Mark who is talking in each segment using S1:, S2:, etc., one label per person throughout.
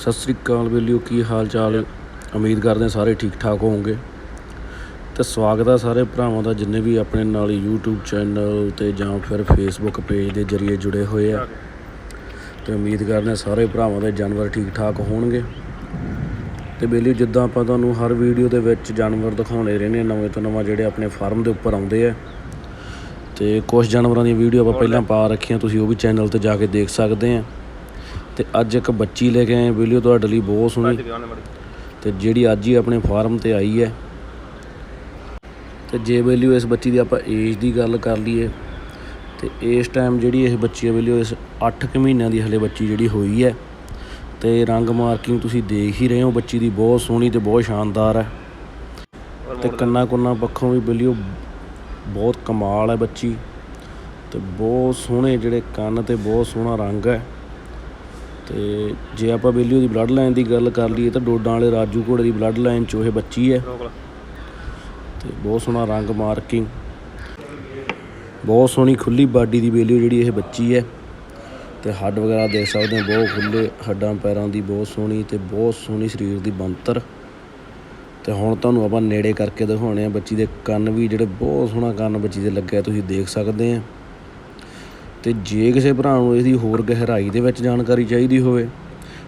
S1: ਸਤਿ ਸ੍ਰੀ ਅਕਾਲ ਬੇਲੀਓ, ਕੀ ਹਾਲ ਚਾਲ? ਉਮੀਦ ਕਰਦੇ ਹਾਂ ਸਾਰੇ ਠੀਕ ਠਾਕ ਹੋਵੋਗੇ। ਤੇ ਸਵਾਗਤ ਹੈ ਸਾਰੇ ਭਰਾਵਾਂ ਦਾ ਜਿੰਨੇ ਵੀ ਆਪਣੇ ਨਾਲ YouTube ਚੈਨਲ ਤੇ ਜਾਂ ਫਿਰ Facebook ਪੇਜ ਦੇ ਜਰੀਏ ਜੁੜੇ ਹੋਏ ਆ। ਤੇ ਉਮੀਦ ਕਰਦੇ ਹਾਂ ਸਾਰੇ ਭਰਾਵਾਂ ਦੇ ਜਾਨਵਰ ਠੀਕ ਠਾਕ ਹੋਣਗੇ। ਤੇ ਬੇਲੀਓ, ਜਿੱਦਾਂ ਆਪਾਂ ਤੁਹਾਨੂੰ ਹਰ ਵੀਡੀਓ ਦੇ ਵਿੱਚ ਜਾਨਵਰ ਦਿਖਾਉਂਦੇ ਰਹਿੰਦੇ ਹਾਂ, ਨਵੇਂ ਤੋਂ ਨਵਾਂ ਜਿਹੜੇ ਆਪਣੇ ਫਾਰਮ ਦੇ ਉੱਪਰ ਆਉਂਦੇ ਆ। ਤੇ ਕੁਝ ਜਾਨਵਰਾਂ ਦੀਆਂ ਵੀਡੀਓ ਆਪਾਂ ਪਹਿਲਾਂ ਪਾ ਰੱਖੀਆਂ, ਤੁਸੀਂ ਉਹ ਵੀ ਚੈਨਲ ਤੇ ਜਾ ਕੇ ਦੇਖ ਸਕਦੇ ਆ ਤੇ ਅੱਜ ਇੱਕ ਬੱਚੀ ਲੈ ਕੇ ਆਏ ਵੀਡੀਓ ਤੁਹਾਡੇ ਲਈ ਬਹੁਤ ਸੋਹਣੀ। ਤੇ ਜਿਹੜੀ ਅੱਜ ਹੀ ਆਪਣੇ ਫਾਰਮ ਤੇ ਆਈ ਹੈ। ਤੇ ਜੇ ਵੈਲਿਊ ਇਸ ਬੱਚੀ ਦੀ ਆਪਾਂ ਏਜ ਦੀ ਗੱਲ ਕਰ ਲਈਏ ਤੇ ਇਸ ਟਾਈਮ ਜਿਹੜੀ ਇਹ ਬੱਚੀ ਹੈ ਵੈਲਿਊ ਇਸ 8 ਕੁ ਮਹੀਨਿਆਂ ਦੀ ਹਲੇ ਬੱਚੀ ਜਿਹੜੀ ਹੋਈ ਹੈ। ਤੇ ਰੰਗ ਮਾਰਕਿੰਗ ਤੁਸੀਂ ਦੇਖ ਹੀ ਰਹੇ ਹੋ ਬੱਚੀ ਦੀ ਬਹੁਤ ਸੋਹਣੀ ਤੇ ਬਹੁਤ ਸ਼ਾਨਦਾਰ ਹੈ। ਤੇ ਕੰਨਾ ਕੁੰਨਾ ਪੱਖੋਂ ਵੀ ਵੈਲਿਊ ਬਹੁਤ ਕਮਾਲ ਹੈ ਬੱਚੀ। ਤੇ ਬਹੁਤ ਸੋਹਣੇ ਜਿਹੜੇ ਕੰਨ ਤੇ ਬਹੁਤ ਸੋਹਣਾ ਰੰਗ ਹੈ। ਤੇ ਜੇ ਆਪਾਂ ਵੈਲਿਊ ਦੀ ਬਲੱਡ ਲਾਈਨ ਦੀ ਗੱਲ ਕਰ ਲਈਏ ਤਾਂ ਡੋਡਾਂ ਵਾਲੇ ਰਾਜੂ ਘੋੜੇ ਦੀ ਬਲੱਡ ਲਾਈਨ ਚੋਂ ਇਹ ਬੱਚੀ ਹੈ। ਤੇ ਬਹੁਤ ਸੋਹਣਾ ਰੰਗ ਮਾਰਕਿੰਗ ਬਹੁਤ ਸੋਹਣੀ ਖੁੱਲੀ ਬਾਡੀ ਦੀ ਵੈਲਿਊ ਜਿਹੜੀ ਇਹ ਬੱਚੀ ਹੈ। ਤੇ ਹੱਡ ਵਗੈਰਾ ਦੇਖ ਸਕਦੇ ਹੋ ਬਹੁਤ ਖੁੱਲੇ ਹੱਡਾਂ ਪੈਰਾਂ ਦੀ ਬਹੁਤ ਸੋਹਣੀ ਤੇ ਬਹੁਤ ਸੋਹਣੀ ਸਰੀਰ ਦੀ ਬਣਤਰ। ਤੇ ਹੁਣ ਤੁਹਾਨੂੰ ਆਪਾਂ ਨੇੜੇ ਕਰਕੇ ਦਿਖਾਉਣੇ ਆ ਬੱਚੀ ਦੇ ਕੰਨ ਵੀ ਜਿਹੜੇ ਬਹੁਤ ਸੋਹਣਾ ਕੰਨ ਬੱਚੀ ਦੇ ਲੱਗਿਆ ਤੁਸੀਂ ਦੇਖ ਸਕਦੇ ਆ। ਤੇ ਜੇ ਕਿਸੇ ਭਰਾ ਨੂੰ ਇਹਦੀ ਹੋਰ ਗਹਿਰਾਈ ਦੇ ਵਿੱਚ ਜਾਣਕਾਰੀ ਚਾਹੀਦੀ ਹੋਵੇ,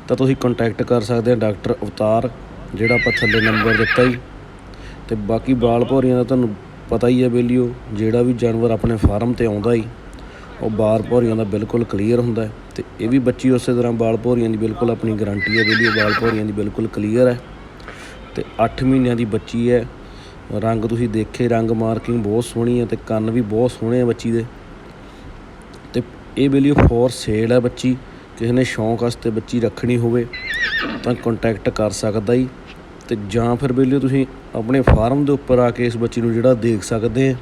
S1: ਤਾਂ ਤੁਸੀਂ ਕੰਟੈਕਟ ਕਰ ਸਕਦੇ ਹੋ ਡਾਕਟਰ ਅਵਤਾਰ, ਜਿਹੜਾ ਆਪਾਂ ਥੱਲੇ ਨੰਬਰ ਦਿੱਤਾ ਹੀ ਤੇ ਬਾਕੀ ਬਾਲ ਭੌਰੀਆਂ ਦਾ ਤੁਹਾਨੂੰ ਪਤਾ ਹੀ ਹੈ ਬੇਲੀਓ, ਜਿਹੜਾ ਵੀ ਜਾਨਵਰ ਆਪਣੇ ਫਾਰਮ ਤੇ ਆਉਂਦਾ ਹੀ ਉਹ ਬਾਲ ਭੌਰੀਆਂ ਦਾ ਬਿਲਕੁਲ ਕਲੀਅਰ ਹੁੰਦਾ ਹੈ। ਤੇ ਇਹ ਵੀ ਬੱਚੀ ਉਸੇ ਤਰ੍ਹਾਂ ਬਾਲ ਭੌਰੀਆਂ ਦੀ ਬਿਲਕੁਲ ਆਪਣੀ ਗਾਰੰਟੀ ਹੈ ਬੇਲੀਓ, ਬਾਲ ਭੌਰੀਆਂ ਦੀ ਬਿਲਕੁਲ ਕਲੀਅਰ ਹੈ। ਤੇ 8 ਮਹੀਨਿਆਂ ਦੀ ਬੱਚੀ ਹੈ, ਰੰਗ ਤੁਸੀਂ ਦੇਖੇ, ਰੰਗ ਮਾਰਕਿੰਗ ਬਹੁਤ ਸੋਹਣੀ ਹੈ ਤੇ ਕੰਨ ਵੀ ਬਹੁਤ ਸੋਹਣੇ ਆ ਬੱਚੀ ਦੇ। ਤੇ ਇਹ ਬੇਲੀਓ ਫੋਰ ਸੇਲ ਹੈ ਬੱਚੀ। ਕਿਸੇ ਨੇ ਸ਼ੌਂਕ ਵਾਸਤੇ ਬੱਚੀ ਰੱਖਣੀ ਹੋਵੇ ਤਾਂ ਕੰਟੈਕਟ ਕਰ ਸਕਦਾ ਜੀ। ਤੇ ਜਾਂ ਫਿਰ ਬੇਲੀਓ ਤੁਸੀਂ ਆਪਣੇ ਫਾਰਮ ਦੇ ਉੱਪਰ ਆ ਕੇ ਇਸ ਬੱਚੀ ਨੂੰ ਜਿਹੜਾ ਦੇਖ ਸਕਦੇ ਆ।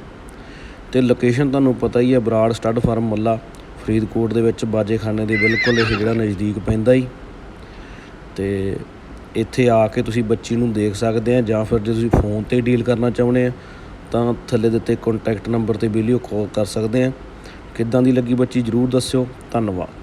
S1: ਤੇ ਲੋਕੇਸ਼ਨ ਤੁਹਾਨੂੰ ਪਤਾ ਹੀ ਹੈ ਬਰਾੜ ਸਟੱਡ ਫਾਰਮ ਮੱਲਾ, ਫਰੀਦਕੋਟ ਦੇ ਵਿੱਚ ਬਾਜੇਖਾਨੇ ਦੇ ਬਿਲਕੁਲ ਇਹ ਜਿਹੜਾ ਨਜ਼ਦੀਕ ਪੈਂਦਾ ਹੀ ਤੇ ਇੱਥੇ ਆ ਕੇ ਤੁਸੀਂ ਬੱਚੀ ਨੂੰ ਦੇਖ ਸਕਦੇ ਆ, ਜਾਂ ਫਿਰ ਜੇ ਤੁਸੀਂ ਫੋਨ ਤੇ ਡੀਲ ਕਰਨਾ ਚਾਹੁੰਦੇ ਆ, ਤਾਂ ਥੱਲੇ ਦਿੱਤੇ ਕੰਟੈਕਟ ਨੰਬਰ ਤੇ ਵੀਡੀਓ ਕਾਲ ਕਰ ਸਕਦੇ ਆ। ਕਿੱਦਾਂ ਦੀ ਲੱਗੀ ਬੱਚੀ ਜਰੂਰ ਦੱਸਿਓ ਧੰਨਵਾਦ।